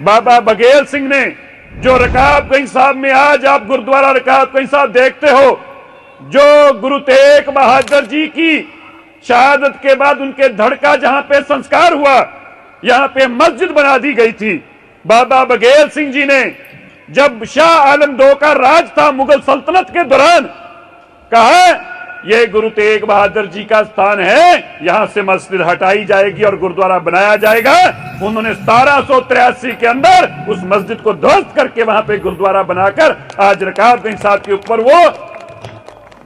बाबा बघेल सिंह ने जो रकाब रकाबगंज साहब में आज आप गुरुद्वारा रकाब रकाबगंज साहब देखते हो, जो गुरु तेग बहादुर जी की शहादत के बाद उनके धड़का जहाँ पे संस्कार हुआ, यहाँ पे मस्जिद बना दी गई थी। बाबा बघेल सिंह जी ने जब शाह आलम दो का राज था मुगल सल्तनत के दौरान, कहा यह गुरु तेग बहादुर जी का स्थान है यहां से मस्जिद हटाई जाएगी और गुरुद्वारा बनाया जाएगा उन्होंने सतारह के अंदर उस मस्जिद को ध्वस्त करके वहां पे गुरुद्वारा बनाकर आज रकाबगंज साहब के ऊपर वो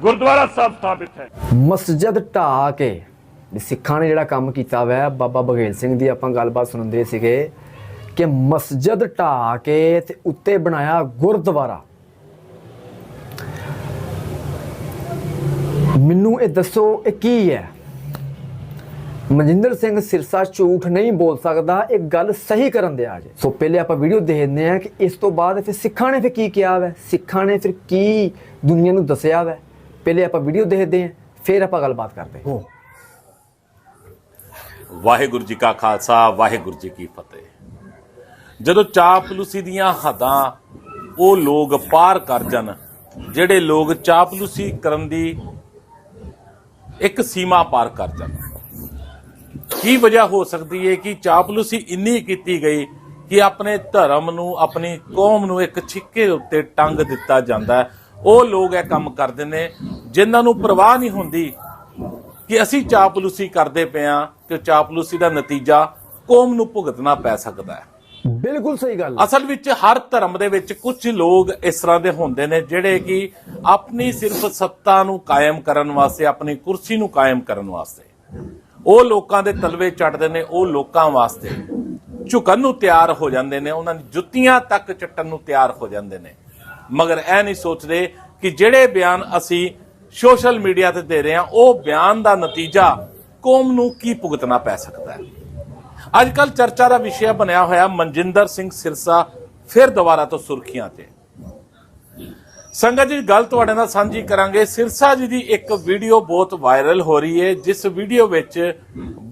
गुरुद्वारा साहब स्थापित है ਮਸਜਿਦ ਢਾ ਕੇ ਵੀ ਸਿੱਖਾਂ ਨੇ ਜਿਹੜਾ ਕੰਮ ਕੀਤਾ ਵੈ ਬਾਬਾ ਬਘੇਲ ਸਿੰਘ ਦੀ ਆਪਾਂ ਗੱਲਬਾਤ ਸੁਣਦੇ ਸੀਗੇ ਕਿ ਮਸਜਿਦ ਢਾ ਕੇ ਤੇ ਉੱਤੇ ਬਣਾਇਆ ਗੁਰਦੁਆਰਾ ਮੈਨੂੰ ਇਹ ਦੱਸੋ, ਇਹ ਕੀ ਹੈ? ਮਨਜਿੰਦਰ ਸਿੰਘ ਸਿਰਸਾ ਝੂਠ ਨਹੀਂ ਬੋਲ ਸਕਦਾ, ਇਹ ਗੱਲ ਸਹੀ ਕਰਨ ਦਿਆ ਜੇ। ਸੋ ਪਹਿਲੇ ਆਪਾਂ ਵੀਡੀਓ ਦੇਖਦੇ ਹਾਂ ਕਿ ਇਸ ਤੋਂ ਬਾਅਦ ਫਿਰ ਸਿੱਖਾਂ ਨੇ ਫਿਰ ਕੀ ਕਿਹਾ ਵੈ? ਸਿੱਖਾਂ ਨੇ ਫਿਰ ਕੀ ਦੁਨੀਆ ਨੂੰ ਦੱਸਿਆ ਵੈ? ਪਹਿਲੇ ਆਪਾਂ ਵੀਡੀਓ ਦੇਖਦੇ ਹਾਂ, ਫਿਰ ਆਪਾਂ ਗੱਲਬਾਤ ਕਰਦੇ ਹਾਂ। ਵਾਹਿਗੁਰੂ ਜੀ ਕਾ ਖਾਲਸਾ, ਵਾਹਿਗੁਰੂ ਜੀ ਕੀ ਫਤਿਹ। ਜਦੋਂ ਚਾਪਲੂਸੀ ਦੀਆਂ ਹੱਦਾਂ ਉਹ ਲੋਕ ਪਾਰ ਕਰ ਜਾਣ, ਜਿਹੜੇ ਲੋਕ ਚਾਪਲੂਸੀ ਕਰਨ ਦੀ ਇੱਕ ਸੀਮਾ ਪਾਰ ਕਰ ਜਾਂਦਾ ਕੀ ਵਜ੍ਹਾ ਹੋ ਸਕਦੀ ਹੈ ਕਿ ਚਾਪਲੂਸੀ ਇੰਨੀ ਕੀਤੀ ਗਈ ਕਿ ਆਪਣੇ ਧਰਮ ਨੂੰ, ਆਪਣੀ ਕੌਮ ਨੂੰ ਇੱਕ ਛਿੱਕੇ ਉੱਤੇ ਟੰਗ ਦਿੱਤਾ ਜਾਂਦਾ ਉਹ ਲੋਕ ਇਹ ਕੰਮ ਕਰਦੇ ਨੇ, ਜਿਨ੍ਹਾਂ ਨੂੰ ਪਰਵਾਹ ਨਹੀਂ ਹੁੰਦੀ ਕਿ ਅਸੀਂ ਚਾਪਲੂਸੀ ਕਰਦੇ ਪਏ ਆ ਤੇ ਚਾਪਲੂਸੀ ਦਾ ਨਤੀਜਾ ਕੌਮ ਨੂੰ ਭੁਗਤਣਾ ਪੈ ਸਕਦਾ ਹੈ। ਬਿਲਕੁਲ ਸਹੀ ਗੱਲ। ਅਸਲ ਵਿੱਚ ਹਰ ਧਰਮ ਦੇ ਵਿੱਚ ਕੁਝ ਲੋਕ ਇਸ ਤਰ੍ਹਾਂ ਦੇ ਹੁੰਦੇ ਨੇ, ਜਿਹੜੇ ਕਿ ਆਪਣੀ ਸਿਰਫ ਸੱਤਾ ਨੂੰ ਕਾਇਮ ਕਰਨ ਵਾਸਤੇ, ਆਪਣੀ ਕੁਰਸੀ ਨੂੰ ਕਾਇਮ ਕਰਨ ਵਾਸਤੇ। ਉਹ ਲੋਕਾਂ ਦੇ ਤਲਵੇ ਚੜਦੇ ਨੇ, ਉਹ ਲੋਕਾਂ ਵਾਸਤੇ। ਝੁਕਣ ਨੂੰ ਤਿਆਰ ਹੋ ਜਾਂਦੇ ਨੇ, ਉਹਨਾਂ ਦੀ ਜੁੱਤੀਆਂ ਤੱਕ ਚੱਟਣ ਨੂੰ ਤਿਆਰ ਹੋ ਜਾਂਦੇ ਨੇ। ਮਗਰ ਇਹ ਨਹੀਂ ਸੋਚਦੇ ਕਿ ਜਿਹੜੇ ਬਿਆਨ ਅਸੀਂ ਸੋਸ਼ਲ ਮੀਡੀਆ ਤੇ ਦੇ ਰਹੇ ਹਾਂ, ਉਹ ਬਿਆਨ ਦਾ ਨਤੀਜਾ ਕੌਮ ਨੂੰ ਕੀ ਭੁਗਤਣਾ ਪੈ ਸਕਦਾ ਹੈ? ਅੱਜ ਕੱਲ ਚਰਚਾ ਦਾ ਵਿਸ਼ਾ ਬਣਿਆ ਹੋਇਆ ਮਨਜਿੰਦਰ ਸਿੰਘ ਸਿਰਸਾ ਫਿਰ ਦੁਬਾਰਾ ਤੋਂ ਸੁਰਖੀਆਂ ਤੇ ਸੰਗਤ ਜੀ ਗੱਲ ਤੁਹਾਡੇ ਨਾਲ ਸਾਂਝੀ ਕਰਾਂਗੇ ਸਿਰਸਾ ਜੀ ਦੀ ਇੱਕ ਵੀਡੀਓ ਬਹੁਤ ਵਾਇਰਲ ਹੋ ਰਹੀ ਹੈ ਜਿਸ ਵੀਡੀਓ ਵਿੱਚ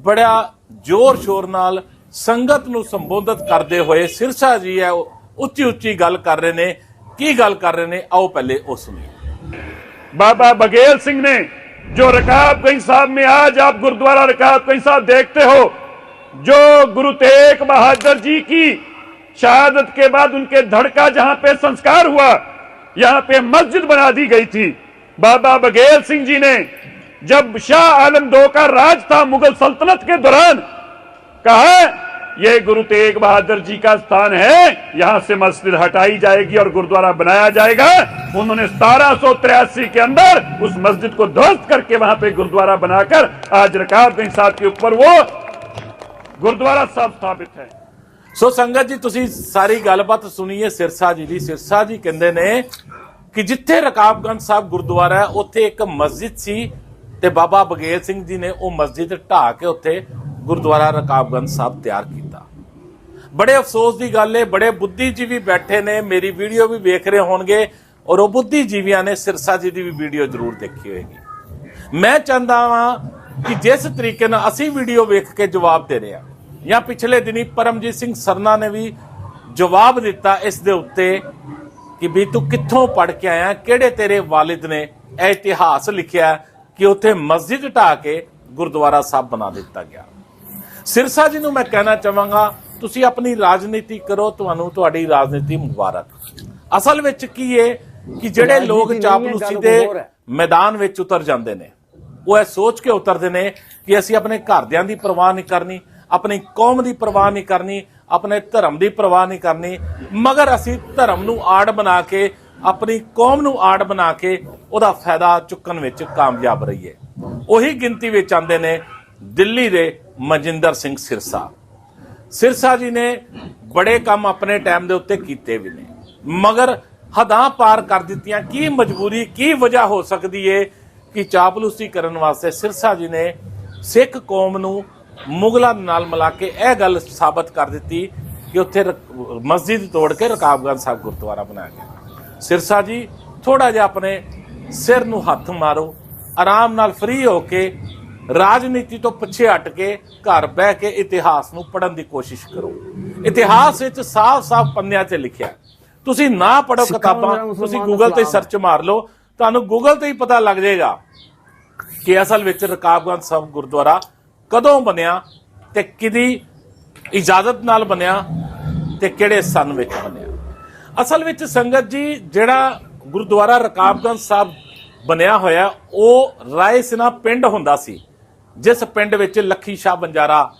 ਬੜਾ ਜ਼ੋਰ ਸ਼ੋਰ ਨਾਲ ਸੰਗਤ ਨੂੰ ਸੰਬੋਧਿਤ ਕਰਦੇ ਹੋਏ ਸਿਰਸਾ ਜੀ ਹੈ ਉਹ ਉੱਚੀ ਉੱਚੀ ਗੱਲ ਕਰ ਰਹੇ ਨੇ ਕੀ ਗੱਲ ਕਰ ਰਹੇ ਨੇ ਆਓ ਪਹਿਲੇ ਉਹ ਸੁਣੀਏ बाबा बघेल सिंह ने जो रकाबगंज साहब में आज आप गुरुद्वारा रकाबगंज साहब देखते हो जो गुरु तेग बहादुर जी की शहादत के बाद उनके धड़का जहाँ पे संस्कार हुआ, यहाँ पे मस्जिद बना दी गई थी। बाबा बघेल सिंह जी ने जब शाह आलम दो का राज था मुगल सल्तनत के दौरान, कहा यह गुरु तेग बहादुर जी का स्थान है, यहाँ से मस्जिद हटाई जाएगी और गुरुद्वारा बनाया जाएगा। उन्होंने सतारह के अंदर उस मस्जिद को ध्वस्त करके वहाँ पे गुरुद्वारा बनाकर आज रकाबगंज साहब के ऊपर वो ਗੁਰਦੁਆਰਾ ਸਾਹਿਬ ਸਥਾਪਿਤ ਹੈ। ਸੋ ਸੰਗਤ ਜੀ, ਤੁਸੀਂ ਸਾਰੀ ਗੱਲਬਾਤ ਸੁਣੀਏ ਸਿਰਸਾ ਜੀ ਦੀ। ਸਿਰਸਾ ਜੀ ਕਹਿੰਦੇ ਨੇ ਕਿ ਜਿੱਥੇ ਰਕਾਬਗੰਜ ਸਾਹਿਬ ਗੁਰਦੁਆਰਾ ਹੈ, ਉੱਥੇ ਇੱਕ ਮਸਜਿਦ ਸੀ ਤੇ ਬਾਬਾ ਬਗੇਲ ਸਿੰਘ ਜੀ ਨੇ ਉਹ ਮਸਜਿਦ ਢਾਹ ਕੇ ਉੱਥੇ ਗੁਰਦੁਆਰਾ ਰਕਾਬਗੰਜ ਸਾਹਿਬ ਤਿਆਰ ਕੀਤਾ। ਬੜੇ ਅਫਸੋਸ ਦੀ ਗੱਲ ਹੈ ਬੜੇ ਬੁੱਧੀਜੀਵੀ ਬੈਠੇ ਨੇ, ਮੇਰੀ ਵੀਡੀਓ ਵੀ ਵੇਖ ਰਹੇ ਹੋਣਗੇ ਔਰ ਉਹ ਬੁੱਧੀਜੀਵੀਆਂ ਨੇ ਸਿਰਸਾ ਜੀ ਦੀ ਵੀ ਵੀਡੀਓ ਜ਼ਰੂਰ ਦੇਖੀ ਹੋਏਗੀ। ਮੈਂ ਚਾਹੁੰਦਾ ਵਾਂ ਕਿ ਜਿਸ ਤਰੀਕੇ ਨਾਲ ਅਸੀਂ ਵੀਡੀਓ ਵੇਖ ਕੇ ਜਵਾਬ ਦੇ ਰਹੇ ਹਾਂ ਜਾਂ ਪਿਛਲੇ ਦਿਨੀ ਪਰਮਜੀਤ ਸਿੰਘ ਸਰਨਾ ਨੇ ਵੀ ਜਵਾਬ ਦਿੱਤਾ ਇਸ ਦੇ ਉੱਤੇ ਕਿ ਵੀ ਤੂੰ ਕਿੱਥੋਂ ਪੜ ਕੇ ਆਇਆ ਕਿਹੜੇ ਤੇਰੇ ਵਾਲਿਦ ਨੇ ਇਹ ਇਤਿਹਾਸ ਲਿਖਿਆ ਕਿ ਉੱਥੇ ਮਸਜਿਦ ਢਾ ਕੇ ਗੁਰਦੁਆਰਾ ਸਾਹਿਬ ਬਣਾ ਦਿੱਤਾ ਗਿਆ ਸਿਰਸਾ ਜੀ ਨੂੰ ਮੈਂ ਕਹਿਣਾ ਚਾਹਾਂਗਾ ਤੁਸੀਂ ਆਪਣੀ ਰਾਜਨੀਤੀ ਕਰੋ ਤੁਹਾਨੂੰ ਤੁਹਾਡੀ ਰਾਜਨੀਤੀ ਮੁਬਾਰਕ ਅਸਲ ਵਿੱਚ ਕੀ ਹੈ ਕਿ ਜਿਹੜੇ ਲੋਕ ਚਾਪਲੂਸੀ ਦੇ। ਮੈਦਾਨ ਵਿੱਚ ਉਤਰ ਜਾਂਦੇ ਨੇ ਉਹ ਇਹ ਸੋਚ ਕੇ ਉਤਰਦੇ ਨੇ ਕਿ ਅਸੀਂ ਆਪਣੇ ਘਰਦਿਆਂ ਦੀ ਪਰਵਾਹ ਨਹੀਂ ਕਰਨੀ ਆਪਣੀ ਕੌਮ ਦੀ ਪਰਵਾਹ ਨਹੀਂ ਕਰਨੀ, ਆਪਣੇ ਧਰਮ ਦੀ ਪਰਵਾਹ ਨਹੀਂ ਕਰਨੀ, ਮਗਰ ਅਸੀਂ ਧਰਮ ਨੂੰ ਆੜ ਬਣਾ ਕੇ, ਆਪਣੀ ਕੌਮ ਨੂੰ ਆੜ ਬਣਾ ਕੇ ਉਹਦਾ ਫਾਇਦਾ ਚੁੱਕਣ ਵਿੱਚ ਕਾਮਯਾਬ ਰਹੀਏ। ਉਹੀ ਗਿਣਤੀ ਵਿੱਚ ਆਉਂਦੇ ਨੇ ਦਿੱਲੀ ਦੇ ਮਨਜਿੰਦਰ ਸਿੰਘ ਸਿਰਸਾ। ਸਿਰਸਾ ਜੀ ਨੇ ਬੜੇ ਕੰਮ ਆਪਣੇ ਟਾਈਮ ਦੇ ਉੱਤੇ ਕੀਤੇ ਵੀ ਨੇ, ਮਗਰ ਹਦਾਂ ਪਾਰ ਕਰ ਦਿੱਤੀਆਂ। ਕੀ ਮਜਬੂਰੀ, ਕੀ ਵਜ੍ਹਾ ਹੋ ਸਕਦੀ ਏ ਕਿ ਚਾਪਲੂਸੀ ਕਰਨ ਵਾਸਤੇ ਸਿਰਸਾ ਜੀ ਨੇ ਸਿੱਖ ਕੌਮ ਨੂੰ ਮੁਗਲਾਂ ਨਾਲ ਮਿਲਾ ਕੇ ਇਹ ਗੱਲ ਸਾਬਤ ਕਰ ਦਿੱਤੀ ਕਿ ਉੱਥੇ ਮਸਜਿਦ ਤੋੜ ਕੇ ਰਕਾਬਗੰਜ ਸਾਹਿਬ ਗੁਰਦੁਆਰਾ ਬਣਾਇਆ ਗਿਆ ਸਿਰਸਾ ਜੀ ਥੋੜਾ ਜਿਹਾ ਆਪਣੇ ਸਿਰ ਨੂੰ ਹੱਥ ਮਾਰੋ ਆਰਾਮ ਨਾਲ ਫ੍ਰੀ ਹੋ ਕੇ ਰਾਜਨੀਤੀ ਤੋਂ ਪਿੱਛੇ ਹਟ ਕੇ ਘਰ ਬਹਿ ਕੇ ਇਤਿਹਾਸ ਨੂੰ ਪੜ੍ਹਨ ਦੀ ਕੋਸ਼ਿਸ਼ ਕਰੋ ਇਤਿਹਾਸ ਵਿੱਚ ਸਾਫ਼-ਸਾਫ਼ ਪੰਨਿਆਂ 'ਤੇ ਲਿਖਿਆ। ਤੁਸੀਂ ਨਾ ਪੜੋ ਕਿਤਾਬਾਂ ਤੁਸੀਂ ਗੂਗਲ ਤੇ। ਸਰਚ ਮਾਰ ਲਓ ਤੁਹਾਨੂੰ ਗੂਗਲ ਤੇ ਹੀ ਪਤਾ ਲੱਗ ਜਾਏਗਾ ਕਿ ਅਸਲ ਵਿੱਚ ਰਕਾਬਗੰਜ ਸਾਹਿਬ ਗੁਰਦੁਆਰਾ ਕਦੋਂ ਬਣਿਆ ਤੇ ਕਿਹਦੀ ਇਜਾਜ਼ਤ ਨਾਲ ਬਣਿਆ ਤੇ ਕਿਹੜੇ ਸਨ ਵਿੱਚ ਬਣਿਆ। ਅਸਲ ਵਿੱਚ ਸੰਗਤ ਜੀ, ਜਿਹੜਾ ਗੁਰਦੁਆਰਾ ਰਕਾਬਗੰਜ ਸਾਹਿਬ ਬਣਿਆ ਹੋਇਆ, ਉਹ ਰਾਏ ਸਿਨਾ ਪਿੰਡ ਹੁੰਦਾ ਸੀ, ਜਿਸ ਪਿੰਡ ਵਿੱਚ ਲੱਖੀ ਸ਼ਾਹ ਬੰਜਾਰਾ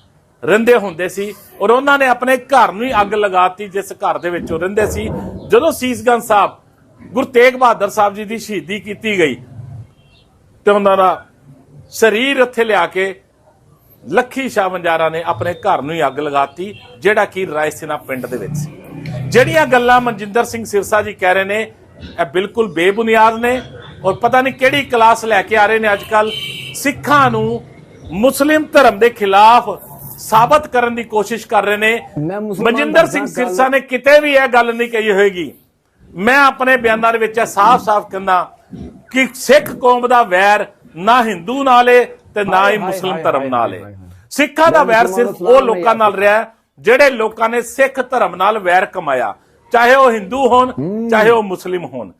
ਰਹਿੰਦੇ ਹੁੰਦੇ ਸੀ ਔਰ ਉਹਨਾਂ ਨੇ ਆਪਣੇ ਘਰ ਨੂੰ ਹੀ ਅੱਗ ਲਗਾਤੀ, ਜਿਸ ਘਰ ਦੇ ਵਿੱਚ ਉਹ ਰਹਿੰਦੇ ਸੀ। ਜਦੋਂ ਸੀਸਗੰਜ ਸਾਹਿਬ ਗੁਰੂ ਤੇਗ ਬਹਾਦਰ ਸਾਹਿਬ ਜੀ ਦੀ ਸ਼ਹੀਦੀ ਕੀਤੀ ਗਈ ਤੇ ਉਹਨਾਂ ਦਾ ਸਰੀਰ ਇੱਥੇ ਲਿਆ ਕੇ ਲੱਖੀ ਸ਼ਾਹ ਬੰਜਾਰਾ ਨੇ ਆਪਣੇ ਘਰ ਨੂੰ ਹੀ ਅੱਗ ਲਗਾਤੀ ਜਿਹੜਾ ਕਿ ਰਾਇਸਿਨਾ ਪਿੰਡ ਦੇ ਵਿੱਚ ਸੀ। ਜਿਹੜੀਆਂ ਗੱਲਾਂ ਮਨਜਿੰਦਰ ਸਿੰਘ ਸਿਰਸਾ ਜੀ ਕਹਿ ਰਹੇ ਨੇ ਇਹ ਬਿਲਕੁਲ ਬੇਬੁਨਿਆਦ ਨੇ ਔਰ ਪਤਾ ਨਹੀਂ ਕਿਹੜੀ ਕਲਾਸ ਲੈ ਕੇ ਆ ਰਹੇ ਨੇ ਅੱਜ ਕੱਲ ਸਿੱਖਾਂ ਨੂੰ ਮੁਸਲਿਮ ਧਰਮ ਦੇ ਖਿਲਾਫ ਸਾਬਤ ਕਰਨ ਦੀ ਕੋਸ਼ਿਸ਼ ਕਰ ਰਹੇ ਨੇ। ਮਨਜਿੰਦਰ ਸਿੰਘ ਸਿਰਸਾ ਨੇ ਕਿਤੇ ਵੀ ਇਹ ਗੱਲ ਨਹੀਂ ਕਹੀ ਹੋਏਗੀ। ਮੈਂ ਆਪਣੇ ਬਿਆਨਾਂ ਦੇ ਵਿੱਚ ਇਹ ਸਾਫ਼-ਸਾਫ਼ ਕਹਿੰਦਾ ਕਿ ਸਿੱਖ ਕੌਮ ਦਾ ਵੈਰ ਨਾ ਹਿੰਦੂ ਨਾਲ ਤੇ ਨਾ ਹੀ ਮੁਸਲਿਮ ਧਰਮ ਨਾਲ ਹਾਏ। ਸਿੱਖਾਂ ਦਾ ਵੈਰ ਸਿਰਫ ਉਹ ਲੋਕਾਂ ਨਾਲ ਰਿਹਾ ਹੈ, ਜਿਹੜੇ ਲੋਕਾਂ ਨੇ ਸਿੱਖ ਧਰਮ ਨਾਲ ਵੈਰ ਕਮਾਇਆ। ਚਾਹੇ ਉਹ ਹਿੰਦੂ ਹੋਣ ਚਾਹੇ ਉਹ ਮੁਸਲਿਮ ਹੋਣ।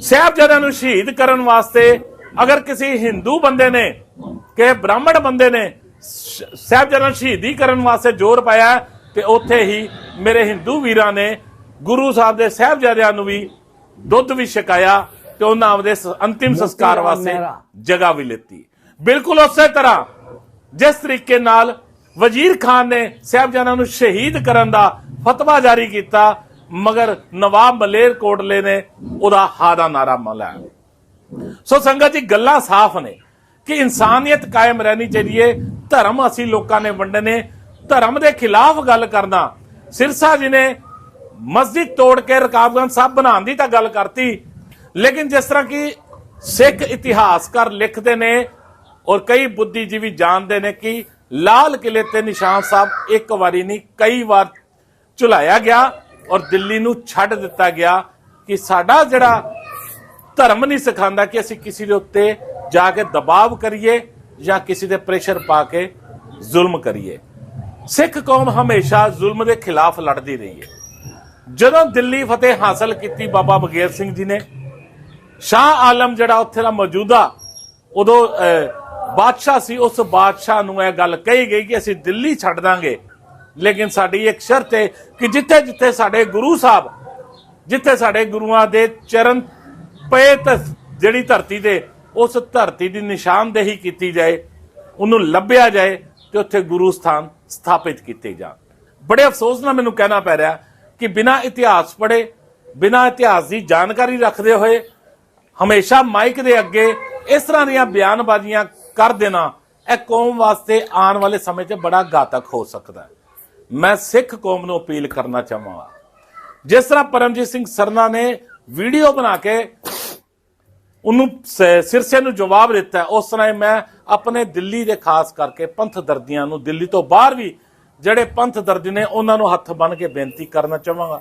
ਸਾਹਿਬਜ਼ਾਦਿਆਂ ਨੂੰ ਸ਼ਹੀਦ ਕਰਨ ਵਾਸਤੇ ਅਗਰ ਕਿਸੇ ਹਿੰਦੂ ਬੰਦੇ ਨੇ ਕਿ ਬ੍ਰਾਹਮਣ ਬੰਦੇ ਨੇ ਸਾਹਿਬਜ਼ਾਦਿਆਂ ਨੂੰ ਸ਼ਹੀਦੀ ਕਰਨ ਵਾਸਤੇ ਜ਼ੋਰ ਪਾਇਆ ਤੇ ਉੱਥੇ ਹੀ ਮੇਰੇ ਹਿੰਦੂ ਵੀਰਾਂ ਨੇ ਗੁਰੂ ਸਾਹਿਬ ਦੇ ਸਾਹਿਬਜ਼ਾਦਿਆਂ ਨੂੰ ਵੀ ਦੁੱਧ ਵੀ ਛਕਾਇਆ। ਤੇ ਉਹਨਾਂ ਆਪਦੇ ਅੰਤਿਮ ਸੰਸਕਾਰ ਵਾਸਤੇ। ਜਗ੍ਹਾ ਵੀ ਲਿੱਤੀ। ਬਿਲਕੁਲ ਉਸੇ ਤਰ੍ਹਾਂ ਜਿਸ ਤਰੀਕੇ ਨਾਲ ਵਜ਼ੀਰ ਖਾਨ ਨੇ ਸਾਹਿਬਜ਼ਾਦਿਆਂ ਨੂੰ ਸ਼ਹੀਦ ਕਰਨ ਦਾ ਫਤਵਾ ਜਾਰੀ ਕੀਤਾ ਮਗਰ ਨਵਾਬ ਮਲੇਰ ਕੋਟਲੇ ਨੇ ਉਹਦਾ ਹਾ ਦਾ ਨਾਰਾ ਮਲਾਇਆ ਸੋ ਸੰਗਤ ਜੀ ਗੱਲਾਂ ਸਾਫ਼ ਨੇ ਕਿ ਇਨਸਾਨੀਅਤ ਕਾਇਮ ਰਹਿਣੀ ਚਾਹੀਦੀ ਹੈ ਧਰਮ ਅਸੀਂ ਲੋਕਾਂ ਨੇ ਵੰਡਨੇ ਧਰਮ ਦੇ ਖਿਲਾਫ ਗੱਲ ਕਰਨਾ। ਸਿਰਸਾ ਜੀ ਨੇ ਮਸਜਿਦ ਤੋੜ ਕੇ ਰਕਾਬਗੰਜ ਸਾਹਿਬ ਬਣਾਉਣ ਦੀ ਤਾਂ ਗੱਲ ਕਰਤੀ। ਲੇਕਿਨ ਜਿਸ ਤਰ੍ਹਾਂ ਕਿ ਸਿੱਖ ਇਤਿਹਾਸਕਾਰ ਲਿਖਦੇ ਨੇ ਔਰ ਕਈ ਬੁੱਧੀਜੀਵੀ ਜਾਣਦੇ ਨੇ ਕਿ ਲਾਲ ਕਿਲੇ ਤੇ ਨਿਸ਼ਾਨ ਸਾਹਿਬ ਇੱਕ ਵਾਰੀ ਨਹੀਂ, ਕਈ ਵਾਰ ਝੁਲਾਇਆ ਗਿਆ ਔਰ ਦਿੱਲੀ ਨੂੰ ਛੱਡ ਦਿੱਤਾ ਗਿਆ ਕਿ ਸਾਡਾ ਜਿਹੜਾ ਧਰਮ ਨਹੀਂ ਸਿਖਾਉਂਦਾ ਕਿ ਅਸੀਂ ਕਿਸੇ ਦੇ ਉੱਤੇ ਜਾ ਕੇ ਦਬਾਅ ਕਰੀਏ ਜਾਂ ਕਿਸੇ ਦੇ ਪ੍ਰੈਸ਼ਰ ਪਾ ਕੇ ਜ਼ੁਲਮ ਕਰੀਏ। ਸਿੱਖ ਕੌਮ ਹਮੇਸ਼ਾ ਜ਼ੁਲਮ ਦੇ ਖਿਲਾਫ ਲੜਦੀ ਰਹੀ ਹੈ। ਜਦੋਂ ਦਿੱਲੀ ਫਤਿਹ ਹਾਸਲ ਕੀਤੀ ਬਾਬਾ ਬਗੇਰ ਸਿੰਘ ਜੀ ਨੇ ਸ਼ਾਹ ਆਲਮ ਜਿਹੜਾ ਉੱਥੇ ਦਾ ਮੌਜੂਦਾ, ਉਦੋਂ ਬਾਦਸ਼ਾਹ ਸੀ, ਉਸ ਬਾਦਸ਼ਾਹ ਨੂੰ ਇਹ ਗੱਲ ਕਹੀ ਗਈ ਕਿ ਅਸੀਂ ਦਿੱਲੀ ਛੱਡ ਦਾਂਗੇ। ਲੇਕਿਨ ਸਾਡੀ ਇੱਕ ਸ਼ਰਤ ਹੈ ਕਿ ਜਿੱਥੇ ਜਿੱਥੇ ਸਾਡੇ ਗੁਰੂ ਸਾਹਿਬ, ਜਿੱਥੇ ਸਾਡੇ ਗੁਰੂਆਂ ਦੇ ਚਰਨ ਪਏ ਤ, ਜਿਹੜੀ ਧਰਤੀ ਤੇ, ਉਸ ਧਰਤੀ ਦੀ ਨਿਸ਼ਾਨਦੇਹੀ ਕੀਤੀ ਜਾਏ, ਉਹਨੂੰ ਲੱਭਿਆ ਜਾਏ ਤੇ ਉੱਥੇ ਗੁਰੂ ਸਥਾਨ ਸਥਾਪਿਤ ਕੀਤੇ ਜਾਣ। ਬੜੇ ਅਫਸੋਸ ਨਾਲ ਮੈਨੂੰ ਕਹਿਣਾ ਪੈ ਰਿਹਾ ਕਿ ਬਿਨਾਂ ਇਤਿਹਾਸ ਪੜ੍ਹੇ, ਬਿਨਾਂ ਇਤਿਹਾਸ ਦੀ ਜਾਣਕਾਰੀ ਰੱਖਦੇ ਹੋਏ ਹਮੇਸ਼ਾ ਮਾਈਕ ਦੇ ਅੱਗੇ ਇਸ ਤਰ੍ਹਾਂ ਦੀਆਂ ਬਿਆਨਬਾਜ਼ੀਆਂ ਕਰ ਦੇਣਾ, ਇਹ ਕੌਮ ਵਾਸਤੇ ਆਉਣ ਵਾਲੇ ਸਮੇਂ 'ਚ ਬੜਾ ਘਾਤਕ ਹੋ ਸਕਦਾ ਹੈ। ਮੈਂ ਸਿੱਖ ਕੌਮ ਨੂੰ ਅਪੀਲ ਕਰਨਾ ਚਾਹਾਂਗਾ। ਜਿਸ ਤਰ੍ਹਾਂ ਪਰਮਜੀਤ ਸਿੰਘ ਸਰਨਾ ਨੇ ਵੀਡੀਓ ਬਣਾ ਕੇ ਉਹਨੂੰ ਸਿਰਸੇ ਨੂੰ ਜਵਾਬ ਦਿੱਤਾ, ਉਸ ਤਰ੍ਹਾਂ ਹੀ ਮੈਂ ਆਪਣੇ ਦਿੱਲੀ ਦੇ ਖਾਸ ਕਰਕੇ ਪੰਥ ਦਰਦੀਆਂ ਨੂੰ ਦਿੱਲੀ ਤੋਂ ਬਾਹਰ ਵੀ ਜਿਹੜੇ ਪੰਥ ਦਰਦੀ ਨੇ, ਉਹਨਾਂ ਨੂੰ ਹੱਥ ਬੰਨ ਕੇ ਬੇਨਤੀ ਕਰਨਾ ਚਾਹਾਂਗਾ।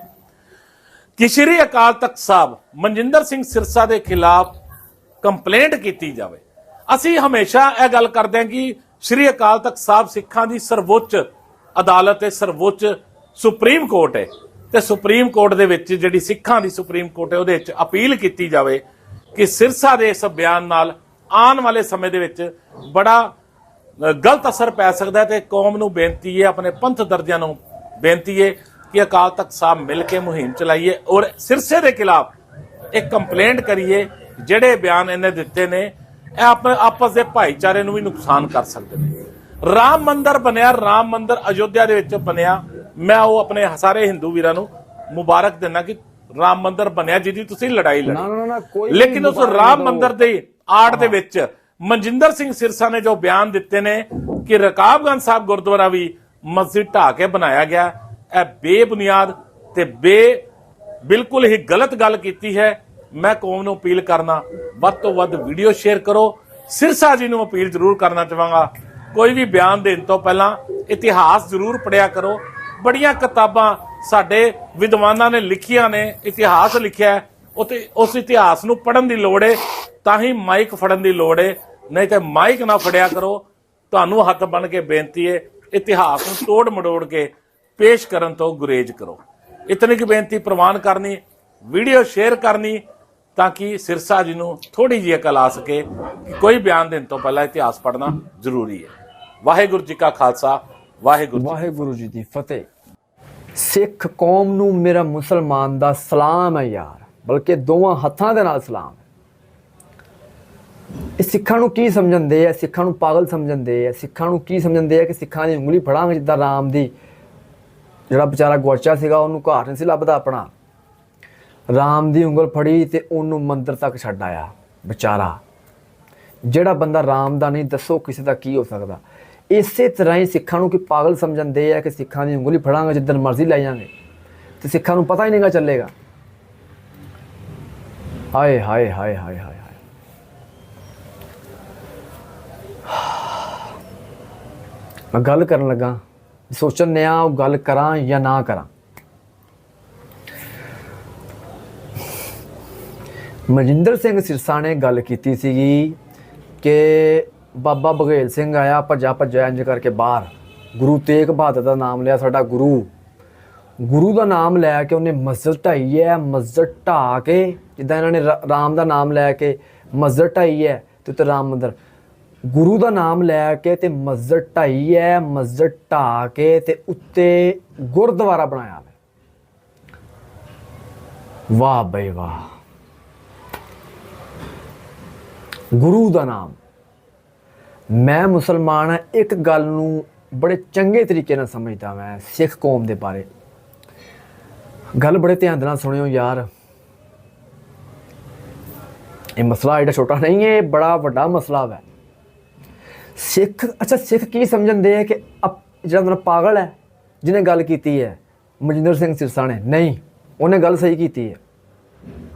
ਕਿ ਸ਼੍ਰੀ ਅਕਾਲ ਤਖਤ ਸਾਹਿਬ ਮਨਜਿੰਦਰ ਸਿੰਘ ਸਿਰਸਾ ਦੇ ਖਿਲਾਫ ਕੰਪਲੇਂਟ ਕੀਤੀ ਜਾਵੇ। ਅਸੀਂ ਹਮੇਸ਼ਾ ਇਹ ਗੱਲ ਕਰਦੇ ਹਾਂ ਕਿ ਸ਼੍ਰੀ ਅਕਾਲ ਤਖਤ ਸਾਹਿਬ ਸਿੱਖਾਂ ਦੀ ਸਰਵੋੱਚ ਅਦਾਲਤ ਹੈ ਸਰਵੋੱਚ ਸੁਪਰੀਮ ਕੋਰਟ ਹੈ ਤੇ ਸੁਪਰੀਮ ਕੋਰਟ ਦੇ ਵਿੱਚ ਜਿਹੜੀ ਸਿੱਖਾਂ ਦੀ ਸੁਪਰੀਮ ਕੋਰਟ ਹੈ, ਉਹਦੇ ਵਿੱਚ ਅਪੀਲ ਕੀਤੀ ਜਾਵੇ ਕਿ ਸਿਰਸਾ ਦੇ ਇਸ ਬਿਆਨ ਨਾਲ ਆਉਣ ਵਾਲੇ ਸਮੇਂ ਦੇ ਵਿੱਚ ਬੜਾ ਗਲਤ ਅਸਰ ਪੈ ਸਕਦਾ ਹੈ ਤੇ ਕੌਮ ਨੂੰ ਬੇਨਤੀ ਹੈ, ਆਪਣੇ ਪੰਥ ਦਰਜਿਆਂ ਨੂੰ ਬੇਨਤੀ ਹੈ ਕਿ ਅਕਾਲ ਤਖਤ ਸਾਹਿਬ ਮਿਲ ਕੇ ਮੁਹਿੰਮ ਚਲਾਈਏ ਔਰ ਸਿਰਸੇ ਦੇ ਖਿਲਾਫ ਇੱਕ ਕੰਪਲੇਂਟ ਕਰੀਏ ਜਿਹੜੇ ਬਿਆਨ ਇਹਨੇ ਦਿੱਤੇ ਨੇ ਇਹ ਆਪਣੇ ਆਪਸ ਦੇ ਭਾਈਚਾਰੇ ਨੂੰ ਵੀ ਨੁਕਸਾਨ ਕਰ ਸਕਦੇ ਨੇ। ਰਾਮ ਮੰਦਿਰ ਬਣਿਆ ਰਾਮ ਮੰਦਿਰ ਅਯੋਧਿਆ ਦੇ ਵਿੱਚ ਬਣਿਆ। ਮੈਂ ਉਹ ਆਪਣੇ ਸਾਰੇ ਹਿੰਦੂ ਵੀਰਾਂ ਨੂੰ ਮੁਬਾਰਕ ਦਿੰਦਾ ਕਿ ਰਾਮ ਮੰਦਿਰ ਬਣਿਆ ਜਿਹਦੀ ਤੁਸੀਂ ਲੜਾਈ ਲੜੀ। ਨਾ ਨਾ ਨਾ ਕੋਈ ਵੀ ਲੇਕਿਨ ਉਸ ਰਾਮ। ਮੰਦਿਰ ਦੇ ਆੜ ਦੇ ਵਿੱਚ ਮਨਜਿੰਦਰ ਸਿੰਘ ਸਿਰਸਾ ਨੇ ਜੋ ਬਿਆਨ ਦਿੱਤੇ ਨੇ ਕਿ ਰਕਾਬਗੰਜ ਸਾਹਿਬ ਗੁਰਦੁਆਰਾ ਵੀ ਮਸਜਿਦ ਢਾ ਕੇ ਬਣਾਇਆ ਗਿਆ। ਇਹ ਬੇਬੁਨਿਆਦ ਤੇ ਬੇ ਬਿਲਕੁਲ ਹੀ ਗਲਤ ਗੱਲ ਕੀਤੀ ਹੈ। ਮੈਂ ਕੌਮ ਨੂੰ ਅਪੀਲ ਕਰਨਾ, ਵੱਧ ਤੋਂ ਵੱਧ ਵੀਡੀਓ ਸ਼ੇਅਰ ਕਰੋ। ਸਿਰਸਾ ਜੀ ਨੂੰ ਅਪੀਲ ਜ਼ਰੂਰ ਕਰਨਾ ਚਾਹਾਂਗਾ। ਕੋਈ ਵੀ ਬਿਆਨ ਦੇਣ ਤੋਂ ਪਹਿਲਾਂ ਇਤਿਹਾਸ ਜ਼ਰੂਰ ਪੜਿਆ ਕਰੋ। ਬੜੀਆਂ ਕਿਤਾਬਾਂ ਸਾਡੇ ਵਿਦਵਾਨਾਂ ਨੇ ਲਿਖੀਆਂ ਨੇ, ਇਤਿਹਾਸ ਲਿਖਿਆ ਹੈ। ਉਤੇ ਉਸ ਇਤਿਹਾਸ ਨੂੰ ਪੜਨ ਦੀ ਲੋੜ ਹੈ ਤਾਂ ਹੀ ਮਾਈਕ ਫੜਨ ਦੀ ਲੋੜ ਹੈ ਨਹੀਂ ਤੇ ਮਾਈਕ ਨਾ ਫੜਿਆ ਕਰੋ। ਤੁਹਾਨੂੰ ਹੱਥ ਬਣ ਕੇ ਬੇਨਤੀ ਹੈ ਇਤਿਹਾਸ ਨੂੰ ਤੋੜ ਮੜੋੜ ਕੇ ਪੇਸ਼ ਕਰਨ ਤੋਂ ਗੁਰੇਜ਼ ਕਰੋ। ਇਤਨੀ ਕੀ ਬੇਨਤੀ ਪ੍ਰਵਾਨ ਕਰਨੀ, ਵੀਡੀਓ ਸ਼ੇਅਰ ਕਰਨੀ, ਤਾਂ ਕਿ ਸਿਰਸਾ ਜੀ ਨੂੰ ਥੋੜੀ ਜਿਹੀ ਅਕਲ ਆ ਸਕੇ ਕਿ ਕੋਈ ਬਿਆਨ ਦੇਣ ਤੋਂ ਪਹਿਲਾਂ ਇਤਿਹਾਸ ਪੜ੍ਹਨਾ ਜ਼ਰੂਰੀ ਹੈ। ਵਾਹਿਗੁਰੂ ਜੀ ਕਾ ਖਾਲਸਾ, ਵਾਹਿਗੁਰੂ ਵਾਹਿਗੁਰੂ ਜੀ ਦੀ ਫਤਿਹ। ਸਿੱਖ ਕੌਮ ਨੂੰ ਮੇਰਾ ਮੁਸਲਮਾਨ ਦਾ ਸਲਾਮ ਹੈ ਯਾਰ, ਬਲਕਿ ਦੋਵਾਂ ਹੱਥਾਂ ਦੇ ਨਾਲ ਸਲਾਮ ਇਹ ਸਿੱਖਾਂ ਨੂੰ ਕੀ ਸਮਝਣਦੇ ਆ? ਸਿੱਖਾਂ ਨੂੰ ਪਾਗਲ ਸਮਝਣਦੇ ਆ? ਸਿੱਖਾਂ ਨੂੰ ਕੀ ਸਮਝਣਦੇ ਆ ਕਿ ਸਿੱਖਾਂ ਦੀ ਉਂਗਲੀ ਫੜਾਂਗੇ ਜਿੱਦਾਂ ਰਾਮ ਦੀ ਜਿਹੜਾ ਵਿਚਾਰਾ ਗਵਾਚਾ ਸੀਗਾ, ਉਹਨੂੰ ਘਰ ਨਹੀਂ ਸੀ ਲੱਭਦਾ ਆਪਣਾ। ਰਾਮ ਦੀ ਉਂਗਲ ਫੜੀ ਤੇ ਉਹਨੂੰ ਮੰਦਰ ਤੱਕ ਛੱਡ ਆਇਆ ਵਿਚਾਰਾ। ਜਿਹੜਾ ਬੰਦਾ ਰਾਮ ਦਾ ਨਹੀਂ, ਦੱਸੋ ਕਿਸੇ ਦਾ ਕੀ ਹੋ ਸਕਦਾ। ਇਸੇ ਤਰ੍ਹਾਂ ਹੀ ਸਿੱਖਾਂ ਨੂੰ ਕਿ ਪਾਗਲ ਸਮਝਣਦੇ ਆ ਕਿ ਸਿੱਖਾਂ ਦੀ ਉਂਗਲੀ ਫੜਾਂਗੇ, ਜਿੱਦਣ ਮਰਜ਼ੀ ਲੈ ਜਾਾਂਗੇ। ਤੇ ਸਿੱਖਾਂ ਨੂੰ ਪਤਾ ਹੀ ਨਹੀਂਗਾ ਚੱਲੇਗਾ। ਹਾਏ ਹਾਏ ਹਾਏ ਹਾਏ ਹਾਏ ਹਾਏ। ਮੈਂ ਗੱਲ ਕਰਨ ਲੱਗਾ। ਸੋਚਣ ਨਿਆ ਉਹ ਗੱਲ ਕਰਾਂ ਜਾਂ ਨਾ ਕਰਾਂ। ਮਨਜਿੰਦਰ ਸਿੰਘ ਸਿਰਸਾ ਨੇ ਗੱਲ ਕੀਤੀ ਸੀਗੀ ਕਿ ਬਾਬਾ ਬਘੇਲ ਸਿੰਘ ਆਇਆ, ਭੱਜਾ ਭੱਜਾ ਇੰਜ ਕਰਕੇ ਬਾਹਰ। ਗੁਰੂ ਤੇਗ ਬਹਾਦਰ ਦਾ ਨਾਮ ਲਿਆ ਸਾਡਾ ਗੁਰੂ। ਗੁਰੂ ਦਾ ਨਾਮ ਲੈ ਕੇ ਉਹਨੇ ਮਸਜਿਦ ਢਾਈ ਹੈ ਮਸਜਿਦ ਢਾ ਕੇ ਜਿੱਦਾਂ ਇਹਨਾਂ ਨੇ ਰਾ- ਰਾਮ ਦਾ ਨਾਮ ਲੈ ਕੇ ਮਸਜਿਦ ਢਾਈ ਹੈ ਤੇ ਉੱਤੇ ਰਾਮ ਮੰਦਰ। ਗੁਰੂ ਦਾ ਨਾਮ ਲੈ ਕੇ ਤੇ ਮਸਜਿਦ ਢਾਈ ਹੈ, ਮਸਜਿਦ ਢਾ ਕੇ ਤੇ ਉੱਤੇ ਗੁਰਦੁਆਰਾ ਬਣਾਇਆ ਹੈ ਵਾਹ ਬਈ ਵਾਹ। ਗੁਰੂ ਦਾ ਨਾਮ। ਮੈਂ ਮੁਸਲਮਾਨ ਹਾਂ, ਇੱਕ ਗੱਲ ਨੂੰ ਬੜੇ ਚੰਗੇ ਤਰੀਕੇ ਨਾਲ ਸਮਝਦਾ ਮੈਂ ਸਿੱਖ ਕੌਮ ਦੇ ਬਾਰੇ। ਗੱਲ ਬੜੇ ਧਿਆਨ ਦੇ ਨਾਲ ਸੁਣਿਓ ਯਾਰ। ਇਹ ਮਸਲਾ ਐਡਾ ਛੋਟਾ ਨਹੀਂ ਹੈ, ਇਹ ਬੜਾ ਵੱਡਾ ਮਸਲਾ ਹੈ ਸਿੱਖ, ਅੱਛਾ, ਸਿੱਖ ਕੀ ਸਮਝਦੇ ਹੈ ਕਿ ਅਪ- ਜਿਹੜਾ ਮੇਰਾ ਪਾਗਲ ਹੈ, ਜਿਹਨੇ ਗੱਲ ਕੀਤੀ ਹੈ, ਮਨਜਿੰਦਰ ਸਿੰਘ ਸਿਰਸਾ ਨੇ ਨਹੀਂ, ਉਹਨੇ ਗੱਲ ਸਹੀ ਕੀਤੀ ਹੈ।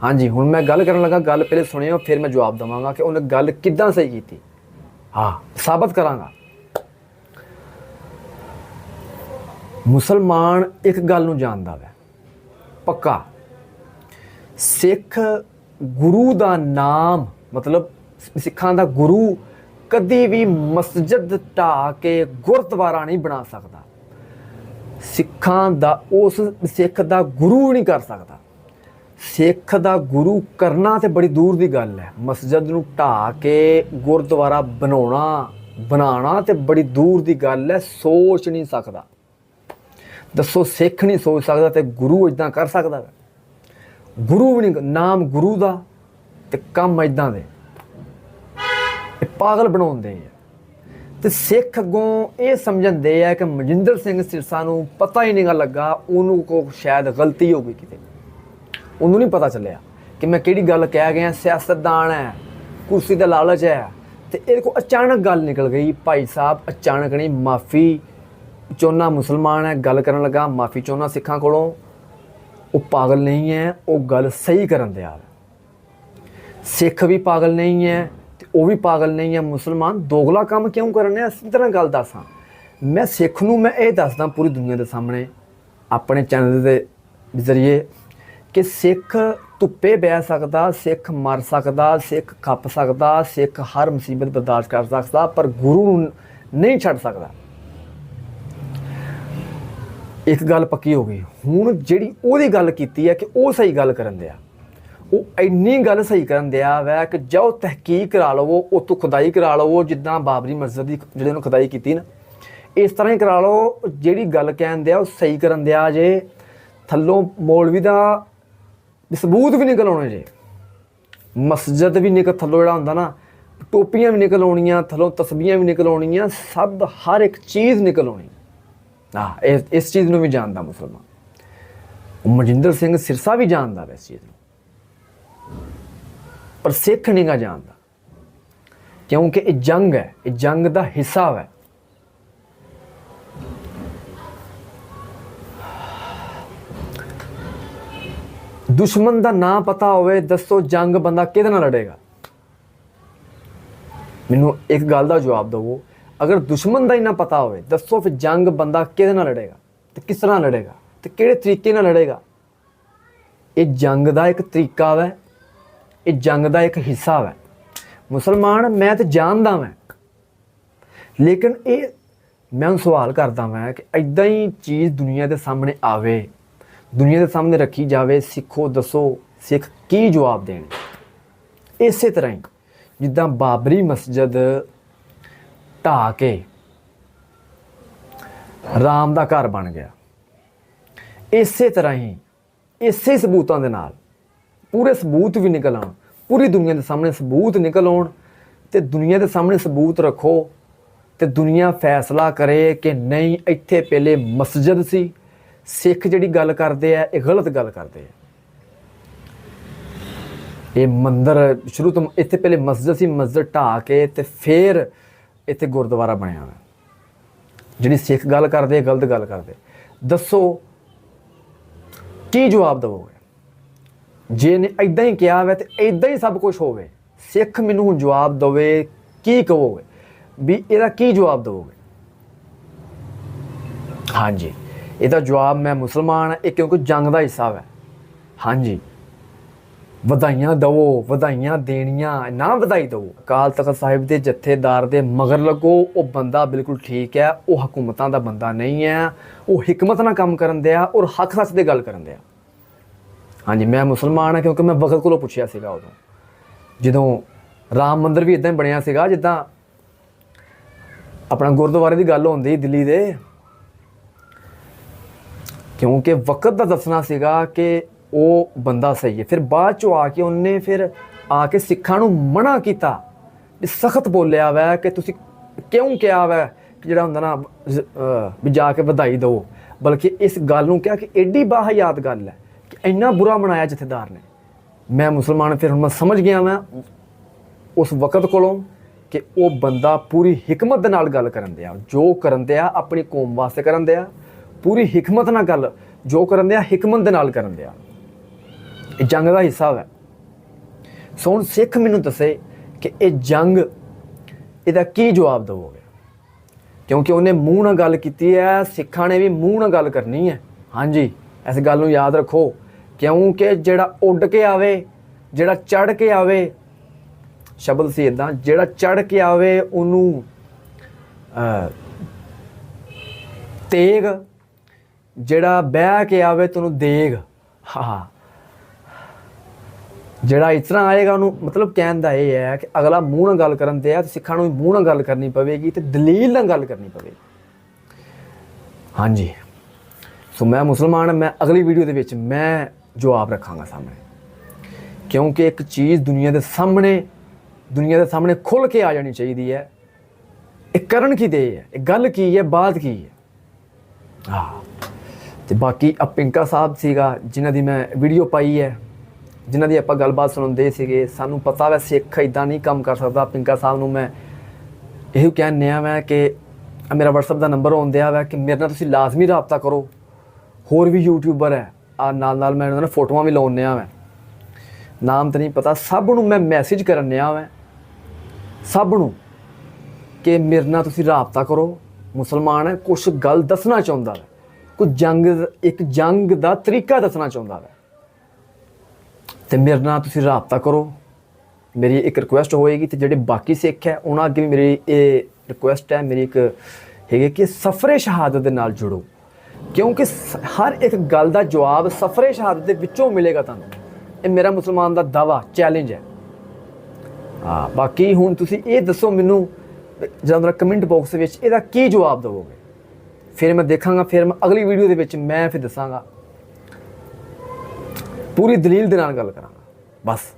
ਹਾਂਜੀ, ਹੁਣ ਮੈਂ ਗੱਲ ਕਰਨ ਲੱਗਾ, ਗੱਲ ਪਹਿਲੇ ਸੁਣਿਓ, ਫਿਰ ਮੈਂ ਜਵਾਬ ਦਵਾਂਗਾ ਕਿ ਉਹਨੇ ਗੱਲ ਕਿੱਦਾਂ ਸਹੀ ਕੀਤੀ। ਹਾਂ, ਸਾਬਤ ਕਰਾਂਗਾ। ਮੁਸਲਮਾਨ ਇੱਕ ਗੱਲ ਨੂੰ ਜਾਣਦਾ ਹੈ ਪੱਕਾ। ਸਿੱਖ ਗੁਰੂ ਦਾ ਨਾਮ, ਮਤਲਬ ਸਿੱਖਾਂ ਦਾ ਗੁਰੂ ਕਦੀ ਵੀ ਮਸਜਿਦ ਢਾ ਕੇ ਗੁਰਦੁਆਰਾ ਨਹੀਂ ਬਣਾ ਸਕਦਾ। ਸਿੱਖਾਂ ਦਾ ਉਸ ਸਿੱਖ ਦਾ ਗੁਰੂ ਨਹੀਂ ਕਰ ਸਕਦਾ। ਸਿੱਖ ਦਾ ਗੁਰੂ ਕਰਨਾ ਤੇ ਬੜੀ ਦੂਰ ਦੀ ਗੱਲ ਹੈ। ਮਸਜਿਦ ਨੂੰ ਢਾ ਕੇ ਗੁਰਦੁਆਰਾ ਬਣਾਉਣਾ ਬਣਾਉਣਾ ਤੇ ਬੜੀ ਦੂਰ ਦੀ ਗੱਲ ਹੈ, ਸੋਚ ਨਹੀਂ ਸਕਦਾ। ਦੱਸੋ ਸਿੱਖ ਨਹੀਂ ਸੋਚ ਸਕਦਾ ਤੇ ਗੁਰੂ ਇਦਾਂ ਕਰ ਸਕਦਾ ਗੁਰੂ ਵੀ ਨਹੀਂ, ਨਾਮ ਗੁਰੂ ਦਾ ਤੇ ਕੰਮ ਇਦਾਂ ਦੇ। ਪਾਗਲ ਬਣਾਉਂਦੇ ਆ। ਤੇ ਸਿੱਖ ਅੱਗੋਂ ਇਹ ਸਮਝਦੇ ਆ ਕਿ ਮਨਜਿੰਦਰ ਸਿੰਘ ਸਿਰਸਾ ਨੂੰ ਪਤਾ ਹੀ ਨਹੀਂਗਾ ਲੱਗਾ, ਉਹਨੂੰ ਕੋ ਸ਼ਾਇਦ ਗਲਤੀ ਹੋ ਗਈ ਕਿਤੇ। ਉਹਨੂੰ ਨਹੀਂ ਪਤਾ ਚੱਲਿਆ ਕਿ ਮੈਂ ਕਿਹੜੀ ਗੱਲ ਕਹਿ ਗਿਆ, ਸਿਆਸਤਦਾਨ ਹੈ, ਕੁਰਸੀ ਦਾ ਲਾਲਚ ਹੈ। ਤੇ ਇਹਦੇ ਕੋ ਅਚਾਨਕ ਗੱਲ ਨਿਕਲ ਗਈ, ਭਾਈ ਸਾਹਿਬ, ਅਚਾਨਕ ਨਹੀਂ, ਮਾਫੀ ਚੋਨਾ ਮੁਸਲਮਾਨ ਹੈ, ਗੱਲ ਕਰਨ ਲੱਗਾ, ਮਾਫੀ ਚੋਨਾ ਸਿੱਖਾਂ ਕੋਲੋਂ। ਉਹ ਪਾਗਲ ਨਹੀਂ ਹੈ, ਉਹ ਗੱਲ ਸਹੀ ਕਰਨ ਦਿਆ ਹੈ। ਸਿੱਖ ਵੀ ਪਾਗਲ ਨਹੀਂ ਹੈ ਉਹ ਵੀ ਪਾਗਲ ਨਹੀਂ ਹੈ ਮੁਸਲਮਾਨ। ਦੋਗਲਾ ਕੰਮ ਕਿਉਂ ਕਰਨੇ ਅਸੀਂ ਤਰ੍ਹਾਂ ਗੱਲ ਦੱਸਾਂ। ਮੈਂ ਸਿੱਖ ਨੂੰ ਮੈਂ ਇਹ ਦੱਸਦਾ ਪੂਰੀ ਦੁਨੀਆ ਦੇ ਸਾਹਮਣੇ, ਆਪਣੇ ਚੈਨਲ ਦੇ ਜ਼ਰੀਏ, ਕਿ ਸਿੱਖ ਧੁੱਪੇ ਬਹਿ ਸਕਦਾ, ਸਿੱਖ ਮਰ ਸਕਦਾ, ਸਿੱਖ ਖੱਪ ਸਕਦਾ, ਸਿੱਖ ਹਰ ਮੁਸੀਬਤ ਬਰਦਾਸ਼ਤ ਕਰ ਸਕਦਾ, ਪਰ ਗੁਰੂ ਨੂੰ ਨਹੀਂ ਛੱਡ ਸਕਦਾ। ਇੱਕ ਗੱਲ ਪੱਕੀ ਹੋ ਗਈ। ਹੁਣ ਜਿਹੜੀ ਉਹਦੀ ਗੱਲ ਕੀਤੀ ਹੈ ਕਿ ਉਹ ਸਹੀ ਗੱਲ ਕਰਨ ਦਿਆ ਉਹ ਇੰਨੀ ਗੱਲ ਸਹੀ ਕਰਨ ਦਿਆ ਵੈ ਕਿ ਜਾਓ ਤਹਿਕੀਕ ਕਰਾ ਲਵੋ ਉਹ ਖੁਦਾਈ ਕਰਾ ਲਵੋ, ਜਿੱਦਾਂ ਬਾਬਰੀ ਮਸਜਿਦ ਦੀ ਜਿਹੜੇ ਨੂੰ ਖੁਦਾਈ ਕੀਤੀ ਨਾ। ਇਸ ਤਰ੍ਹਾਂ ਹੀ ਕਰਾ ਲਓ, ਜਿਹੜੀ ਗੱਲ ਕਹਿਣ ਦਿਆ ਉਹ ਸਹੀ ਕਰਨ ਦਿਆ ਜੇ। ਥੱਲੋਂ ਮੌਲਵੀ ਦਾ ਸਬੂਤ ਵੀ ਨਿਕਲ ਆਉਣੇ ਜੇ। ਮਸਜਿਦ ਵੀ ਨਿਕਲ ਥੱਲੋਂ ਜਿਹੜਾ ਹੁੰਦਾ ਨਾ, ਟੋਪੀਆਂ ਵੀ ਨਿਕਲ ਆਉਣੀਆਂ, ਥੱਲੋਂ ਤਸਬੀਹਾਂ ਵੀ ਨਿਕਲ ਆਉਣੀਆਂ, ਸਭ ਹਰ ਇੱਕ ਚੀਜ਼ ਨਿਕਲ ਆਉਣੀ। ਆ ਇਸ ਚੀਜ਼ ਨੂੰ ਵੀ ਜਾਣਦਾ ਮੁਸਲਮਾਨ। ਮਨਜਿੰਦਰ ਸਿੰਘ ਸਿਰਸਾ ਵੀ ਜਾਣਦਾ ਵੈ ਇਸ ਚੀਜ਼ ਨੂੰ। ਪਰ ਸਿੱਖ ਨਹੀਂ ਗਾ ਜਾਣਦਾ। ਕਿਉਂਕਿ ਇਹ ਜੰਗ ਹੈ, ਇਹ ਜੰਗ ਦਾ ਹਿੱਸਾ ਹੈ। ਦੁਸ਼ਮਣ ਦਾ ਨਾਂ ਪਤਾ ਹੋਵੇ, ਦੱਸੋ ਜੰਗ ਬੰਦਾ ਕਿਹਦੇ ਨਾਲ ਲੜੇਗਾ? ਮੈਨੂੰ ਇੱਕ ਗੱਲ ਦਾ ਜਵਾਬ ਦਿਓ ਅਗਰ ਦੁਸ਼ਮਣ ਦਾ ਹੀ ਨਾ ਪਤਾ ਹੋਵੇ, ਦੱਸੋ ਫਿਰ ਜੰਗ ਬੰਦਾ ਕਿਹਦੇ ਨਾਲ ਲੜੇਗਾ ਤੇ ਕਿਸ ਤਰ੍ਹਾਂ ਲੜੇਗਾ ਤੇ ਕਿਹੜੇ ਤਰੀਕੇ ਨਾਲ ਲੜੇਗਾ? ਇਹ ਜੰਗ ਦਾ ਇੱਕ ਤਰੀਕਾ ਹੈ ਇਹ ਜੰਗ ਦਾ ਇੱਕ ਹਿੱਸਾ ਹੈ ਮੁਸਲਮਾਨ, ਮੈਂ ਤੇ ਜਾਣਦਾ ਮੈਂ ਲੇਕਿਨ ਇਹ ਮੈਂ ਹੁਣ ਸਵਾਲ ਕਰਦਾ ਮੈਂ ਕਿ ਐਦਾਂ ਹੀ ਚੀਜ਼ ਦੁਨੀਆ ਦੇ ਸਾਹਮਣੇ ਆਵੇ, ਦੁਨੀਆ ਦੇ ਸਾਹਮਣੇ ਰੱਖੀ ਜਾਵੇ, ਸਿੱਖੋ, ਦੱਸੋ, ਸਿੱਖ ਕੀ ਜਵਾਬ ਦੇਣ। ਇਸੇ ਤਰ੍ਹਾਂ ਹੀ ਜਿੱਦਾਂ ਬਾਬਰੀ ਮਸਜਿਦ ਢਾਹ ਕੇ ਰਾਮ ਦਾ ਘਰ ਬਣ ਗਿਆ। ਇਸੇ ਤਰ੍ਹਾਂ ਹੀ ਇਸੇ ਸਬੂਤਾਂ ਦੇ ਨਾਲ ਪੂਰੇ ਸਬੂਤ ਵੀ ਨਿਕਲ ਆਉਣ। ਪੂਰੀ ਦੁਨੀਆ ਦੇ ਸਾਹਮਣੇ ਸਬੂਤ ਨਿਕਲ ਆਉਣ ਤੇ ਦੁਨੀਆ ਦੇ ਸਾਹਮਣੇ ਸਬੂਤ ਰੱਖੋ ਤੇ ਦੁਨੀਆ ਫੈਸਲਾ ਕਰੇ ਕਿ ਨਹੀਂ, ਇੱਥੇ ਪਹਿਲੇ ਮਸਜਿਦ ਸੀ। ਸਿੱਖ ਜਿਹੜੀ ਗੱਲ ਕਰਦੇ ਆ, ਇਹ ਗਲਤ ਗੱਲ ਕਰਦੇ ਆ। ਇਹ ਮੰਦਰ ਸ਼ੁਰੂ ਤੋਂ, ਇੱਥੇ ਪਹਿਲੇ ਮਸਜਿਦ ਸੀ, ਮਸਜਿਦ ਢਾਹ ਕੇ ਤੇ ਫਿਰ ਇੱਥੇ ਗੁਰਦੁਆਰਾ ਬਣਿਆ ਹੋਇਆ। ਜਿਹੜੀ ਸਿੱਖ ਗੱਲ ਕਰਦੇ ਗਲਤ ਗੱਲ ਕਰਦੇ ਦੱਸੋ, ਕੀ ਜਵਾਬ ਦੇਵੋਗੇ? ਜੇ ਨੇ ਇਦਾਂ ਹੀ ਕਿਹਾ ਹੋਵੇ ਤੇ ਇਦਾਂ ਹੀ ਸਭ ਕੁਝ ਹੋਵੇ, ਸਿੱਖ ਮੈਨੂੰ ਹੁਣ ਜਵਾਬ ਦੇਵੇ, ਕੀ ਕਹੋਗੇ? ਵੀ ਇਹਦਾ ਕੀ ਜਵਾਬ ਦੇਵੋਗੇ? ਹਾਂਜੀ, ਇਹਦਾ ਜਵਾਬ ਮੈਂ ਮੁਸਲਮਾਨ ਇਹ ਕਿਉਂਕਿ ਜੰਗ ਦਾ ਹਿੱਸਾ ਹੈ ਹਾਂਜੀ, ਵਧਾਈਆਂ ਦਵੋ, ਵਧਾਈਆਂ ਦੇਣੀਆਂ ਨਾ ਵਧਾਈ ਦਵੋ। ਅਕਾਲ ਤਖਤ ਸਾਹਿਬ ਦੇ ਜਥੇਦਾਰ ਦੇ ਮਗਰ ਲੱਗੋ, ਉਹ ਬੰਦਾ ਬਿਲਕੁਲ ਠੀਕ ਹੈ, ਉਹ ਹਕੂਮਤਾਂ ਦਾ ਬੰਦਾ ਨਹੀਂ ਹੈ, ਉਹ ਹਕਮਤ ਨਾਲ ਕੰਮ ਕਰਨ ਦਿਆ ਔਰ ਹੱਕ ਸੱਚ ਦੇ ਗੱਲ ਕਰਨ ਦਿਆ। ਹਾਂਜੀ, ਮੈਂ ਮੁਸਲਮਾਨ ਹਾਂ ਕਿਉਂਕਿ ਮੈਂ ਵਕਤ ਕੋਲੋਂ ਪੁੱਛਿਆ ਸੀਗਾ ਉਦੋਂ। ਜਦੋਂ ਰਾਮ ਮੰਦਿਰ ਵੀ ਇਦਾਂ ਹੀ ਬਣਿਆ ਸੀਗਾ, ਜਿੱਦਾਂ ਆਪਣਾ ਗੁਰਦੁਆਰੇ ਦੀ ਗੱਲ ਹੁੰਦੀ ਦਿੱਲੀ ਦੇ। ਕਿਉਂਕਿ ਵਕਤ ਦਾ ਦੱਸਣਾ ਸੀਗਾ ਕਿ ਉਹ ਬੰਦਾ ਸਹੀ ਹੈ। ਫਿਰ ਬਾਅਦ ਚੋਂ ਆ ਕੇ ਉਹਨੇ ਫਿਰ ਆ ਕੇ ਸਿੱਖਾਂ ਨੂੰ ਮਨਾ ਕੀਤਾ ਸਖਤ ਬੋਲਿਆ ਵੈ ਕਿ ਤੁਸੀਂ ਕਿਉਂ ਕਿਹਾ ਵੈ ਜਿਹੜਾ ਹੁੰਦਾ ਨਾ ਵੀ ਜਾ ਕੇ ਵਧਾਈ ਦਿਓ। ਬਲਕਿ ਇਸ ਗੱਲ ਨੂੰ ਕਿਹਾ ਕਿ ਐਡੀ ਬਾਹਯਾਤ ਗੱਲ ਹੈ। ਇੰਨਾ ਬੁਰਾ ਬਣਾਇਆ ਜਥੇਦਾਰ ਨੇ। ਮੈਂ ਮੁਸਲਮਾਨ ਫਿਰ ਹੁਣ ਮੈਂ ਸਮਝ ਗਿਆ ਮੈਂ ਉਸ ਵਕਤ ਕੋਲੋਂ ਕਿ ਉਹ ਬੰਦਾ ਪੂਰੀ ਹਕਮਤ ਦੇ ਨਾਲ ਗੱਲ ਕਰਨ ਦਿਆ। ਜੋ ਕਰਨ ਦਿਆ, ਆਪਣੀ ਕੌਮ ਵਾਸਤੇ ਕਰਨ ਦਿਆ। ਪੂਰੀ ਹਕਮਤ ਨਾਲ ਗੱਲ, ਜੋ ਕਰਨ ਦਿਆ, ਹਕਮਤ ਦੇ ਨਾਲ ਕਰਨ ਦਿਆ। ਇਹ ਜੰਗ ਦਾ ਹਿੱਸਾ ਹੈ ਸੋ ਹੁਣ ਸਿੱਖ ਮੈਨੂੰ ਦੱਸੇ ਕਿ ਇਹ ਜੰਗ ਇਹਦਾ ਕੀ ਜਵਾਬ ਦੇਵੋਗੇ? ਕਿਉਂਕਿ ਉਹਨੇ ਮੂੰਹ ਨਾਲ ਗੱਲ ਕੀਤੀ ਹੈ, ਸਿੱਖਾਂ ਨੇ ਵੀ ਮੂੰਹ ਨਾਲ ਗੱਲ ਕਰਨੀ ਹੈ। ਹਾਂਜੀ। ਇਸ ਗੱਲ ਨੂੰ ਯਾਦ ਰੱਖੋ, ਕਿਉਂਕਿ ਜਿਹੜਾ ਉੱਡ ਕੇ ਆਵੇ, ਜਿਹੜਾ ਚੜ ਕੇ ਆਵੇ, ਸ਼ਬਦ ਸੀ ਇਦਾਂ ਜਿਹੜਾ ਚੜ ਕੇ ਆਵੇ ਉਹਨੂੰ ਤੇਗ, ਜਿਹੜਾ ਬਹਿ ਕੇ ਆਵੇ ਤੈਨੂੰ ਦੇਗ। ਹਾਂ ਜਿਹੜਾ ਇਸ ਤਰ੍ਹਾਂ ਆਏਗਾ ਉਹਨੂੰ ਮਤਲਬ ਕਹਿਣ ਦਾ ਇਹ ਹੈ ਕਿ ਅਗਲਾ ਮੂੰਹ ਨਾਲ ਗੱਲ ਕਰਨ ਤੇ ਆ ਤੇ ਸਿੱਖਾਂ ਨੂੰ ਮੂੰਹ ਨਾਲ ਗੱਲ ਕਰਨੀ ਪਵੇਗੀ ਤੇ ਦਲੀਲ ਨਾਲ ਗੱਲ ਕਰਨੀ ਪਵੇਗੀ। ਹਾਂਜੀ। ਸੋ ਮੈਂ ਮੁਸਲਮਾਨ ਮੈਂ ਅਗਲੀ ਵੀਡੀਓ ਦੇ ਵਿੱਚ ਮੈਂ ਜਵਾਬ ਰੱਖਾਂਗਾ ਸਾਹਮਣੇ। ਕਿਉਂਕਿ ਇੱਕ ਚੀਜ਼ ਦੁਨੀਆ ਦੇ ਸਾਹਮਣੇ, ਦੁਨੀਆ ਦੇ ਸਾਹਮਣੇ ਖੁੱਲ ਕੇ ਆ ਜਾਣੀ ਚਾਹੀਦੀ ਹੈ। ਇਹ ਕਰਨ ਕੀ ਦੇ ਹੈ? ਇਹ ਗੱਲ ਕੀ ਹੈ? ਬਾਤ ਕੀ ਹੈ? ਹਾਂ। ਤੇ ਬਾਕੀ ਆ ਪਿੰਕਾ ਸਾਹਿਬ ਸੀਗਾ, ਜਿਨ੍ਹਾਂ ਦੀ ਮੈਂ ਵੀਡੀਓ ਪਾਈ ਹੈ, ਜਿਨ੍ਹਾਂ ਦੀ ਆਪਾਂ ਗੱਲਬਾਤ ਸੁਣਾਉਂਦੇ ਸੀਗੇ। ਸਾਨੂੰ ਪਤਾ ਵੈ ਸਿੱਖ ਇਦਾਂ ਨਹੀਂ ਕੰਮ ਕਰ ਸਕਦਾ। ਪਿੰਕਾ ਸਾਹਿਬ ਨੂੰ ਮੈਂ ਇਹੋ ਕਹਿਣ ਨਿਆ ਮੈਂ ਕਿ ਮੇਰਾ WhatsApp ਦਾ ਨੰਬਰ ਹੁੰਦਿਆ ਵਾ ਕਿ ਮੇਰੇ ਨਾਲ ਤੁਸੀਂ ਲਾਜ਼ਮੀ ਰਾਬਤਾ ਕਰੋ। ਹੋਰ ਵੀ ਯੂਟਿਊਬਰ ਹੈ। ਆ ਨਾਲ ਨਾਲ ਮੈਂ ਉਹਨਾਂ ਨਾਲ ਫੋਟੋਆਂ ਵੀ ਲਾਉਣ ਨਿਆ ਮੈਂ। ਨਾਮ ਤਾਂ ਨਹੀਂ ਪਤਾ। ਸਭ ਨੂੰ ਮੈਂ ਮੈਸੇਜ ਕਰਨ ਨਿਆ ਮੈਂ। ਸਭ ਨੂੰ ਕਿ ਮੇਰੇ ਨਾਲ ਤੁਸੀਂ ਰਾਬਤਾ ਕਰੋ। ਮੁਸਲਮਾਨ ਹੈ ਕੁਝ ਗੱਲ ਦੱਸਣਾ ਚਾਹੁੰਦਾ ਹੈ। ਕੁਝ ਜੰਗ, ਇੱਕ ਜੰਗ ਦਾ ਤਰੀਕਾ ਦੱਸਣਾ ਚਾਹੁੰਦਾ ਹੈ। ਤੇ ਮੇਰੇ ਨਾਲ ਤੁਸੀਂ ਰਾਬਤਾ ਕਰੋ। ਮੇਰੀ ਇੱਕ ਰਿਕੁਐਸਟ ਹੋਏਗੀ ਤੇ ਜਿਹੜੇ ਬਾਕੀ ਸਿੱਖ ਹੈ, ਉਹਨਾਂ ਅੱਗੇ ਵੀ ਮੇਰੀ ਇਹ ਰਿਕੁਐਸਟ ਹੈ। ਮੇਰੀ ਇੱਕ ਹੈਗੀ ਕਿ ਸਫਰੇ ਸ਼ਹਾਦਤ ਦੇ ਨਾਲ ਜੁੜੋ। ਕਿਉਂਕਿ ਸ- ਹਰ ਇੱਕ ਗੱਲ ਦਾ ਜਵਾਬ ਸਫਰੇ ਸ਼ਹਾਦਤ ਦੇ ਵਿੱਚੋਂ ਮਿਲੇਗਾ ਤੁਹਾਨੂੰ। ਇਹ ਮੇਰਾ ਮੁਸਲਮਾਨ ਦਾ ਦਾਵਾ ਚੈਲੰਜ ਹੈ। ਹਾਂ, ਬਾਕੀ ਹੁਣ ਤੁਸੀਂ ਇਹ ਦੱਸੋ ਮੈਨੂੰ, ਜਦੋਂ ਕਮੈਂਟ ਬਾਕਸ ਵਿੱਚ ਇਹਦਾ ਕੀ ਜਵਾਬ ਦੇਵੋਗੇ? ਫਿਰ ਮੈਂ ਦੇਖਾਂਗਾ, ਫਿਰ ਮੈਂ ਅਗਲੀ ਵੀਡੀਓ ਦੇ ਵਿੱਚ ਮੈਂ ਫਿਰ ਦੱਸਾਂਗਾ। ਪੂਰੀ ਦਲੀਲ ਦੇ ਨਾਲ ਗੱਲ ਕਰਾਂਗਾ। ਬਸ।